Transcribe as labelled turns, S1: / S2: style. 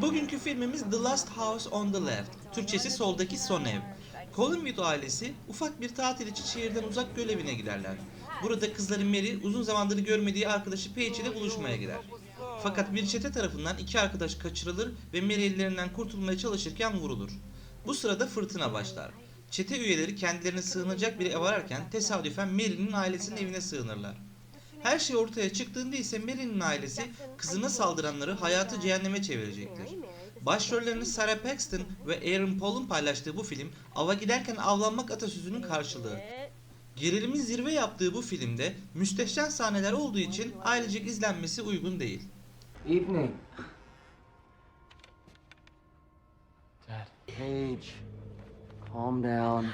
S1: Bugünkü filmimiz The Last House on the Left. Türkçesi soldaki son ev. Collingwood ailesi ufak bir tatil için şehirden uzak göl evine giderler. Burada kızları Mary uzun zamandır görmediği arkadaşı Paige ile buluşmaya gider. Fakat bir çete tarafından iki arkadaş kaçırılır ve Mary ellerinden kurtulmaya çalışırken vurulur. Bu sırada fırtına başlar. Çete üyeleri kendilerine sığınacak bir ev ararken tesadüfen Mary'nin ailesinin evine sığınırlar. Her şey ortaya çıktığında ise Mary'nin ailesi kızına saldıranları hayatı cehenneme çevirecektir. Başrollerini Sarah Paxton ve Aaron Paul'un paylaştığı bu film ava giderken avlanmak atasözünün karşılığı. Gerilimin zirve yaptığı bu filmde müstehcen sahneler olduğu için ailecek izlenmesi uygun değil.
S2: Evening.
S3: Dad.
S2: Paige, calm down.